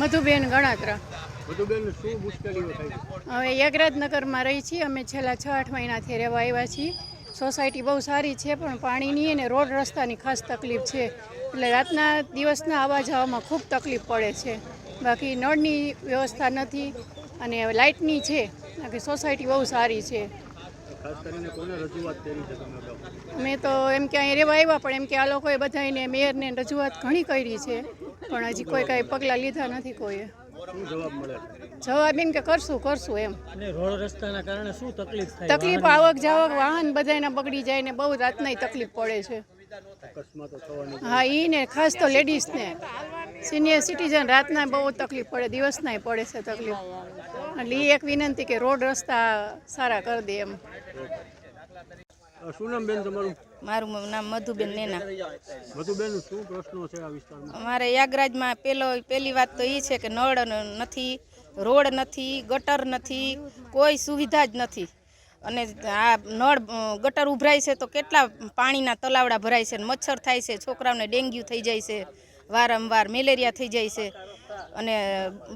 મધુબેન ગણાત્રા. હવે યગરાજનગરમાં રહી છીએ. અમે છેલ્લા છ આઠ મહિનાથી રહેવા આવ્યા છીએ. સોસાયટી બહુ સારી છે પણ પાણીની અને રોડ રસ્તાની ખાસ તકલીફ છે. એટલે રાતના દિવસના આવવા જવામાં ખૂબ તકલીફ પડે છે. બાકી નળની વ્યવસ્થા નથી અને લાઇટની છે. બાકી સોસાયટી બહુ સારી છે. અમે તો એમ કે અહીં રહેવા આવ્યા પણ એમ કે આ લોકોએ બધાને મેયરને રજૂઆત ઘણી કરી છે. પણ હજી કોઈ કાંઈ પગલાં લીધા નથી કોઈએ. જવાબ એમ કે કરશું કરશું એમ. રોડ રસ્તાના કારણે શું તકલીફ થાય? તકલીફ આવક જાવક વાહન બધાના બગડી જાય ને બહુ રાતના તકલીફ પડે છે. હા ઈ ને ખાસ તો લેડીઝને. સિનિયર સિટીઝન રાતના બહુ તકલીફ પડે દિવસના પડે છે તકલીફ. એટલે એ એક વિનંતી કે રોડ રસ્તા સારા કરી દે એમ. શું નામ બેન તમારું? મારું નામ મધુબેન નેના. મધુબેન શું પ્રશ્નો છે આ વિસ્તારમાં? અમારે યાગરાજમાં પેલો પહેલી વાત તો એ છે કે નળ નથી રોડ નથી ગટર નથી કોઈ સુવિધા જ નથી. અને આ નળ ગટર ઉભરાય છે તો કેટલા પાણીના તલાવડા ભરાય છે ને મચ્છર થાય છે છોકરાઓને ડેન્ગ્યુ થઈ જાય છે વારંવાર મેલેરિયા થઈ જાય છે. અને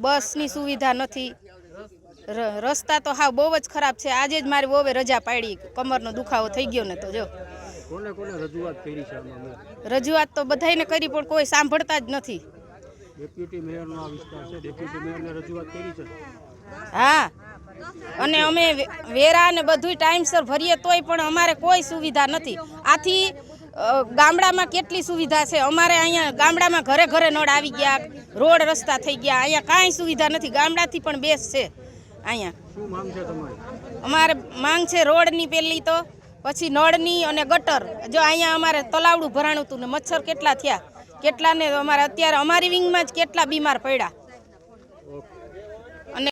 બસની સુવિધા નથી. રસ્તા તો હા બહુ જ ખરાબ છે. આજે જ મારી બહુ રજા પાડી કમરનો દુખાવો થઈ ગયો ને તો જો. કોને કોને રજૂઆત કરી છે આમાં રજૂઆત તો બધાયને કરી પણ કોઈ સાંભળતા જ નથી. ડેપ્યુટી મેયરનો આ વિસ્તાર છે. ડેપ્યુટી મેયરને રજૂઆત કરી છે? હા. અને અમે વેરા ને બધુંય ટાઈમસર ભરીએ તોય પણ અમારે કોઈ સુવિધા નથી. આથી ગામડામાં કેટલી સુવિધા છે? અમારે અહીંયા ગામડામાં ઘરે ઘરે નળ આવી ગયા રોડ રસ્તા થઈ ગયા અહીંયા કાંઈ સુવિધા નથી. ગામડાથી પણ બેસ છે અહીંયા. શું માંગ છે તમારી? અમારે માંગ છે રોડની પેલી તો. પછી નળની અને ગટર. જો અહીંયા અમારે તલાવડું ભરાણું હતું ને મચ્છર કેટલા થયા? કેટલાને અમારે અત્યારે અમારી વિંગમાં જ કેટલા બીમાર પડ્યા?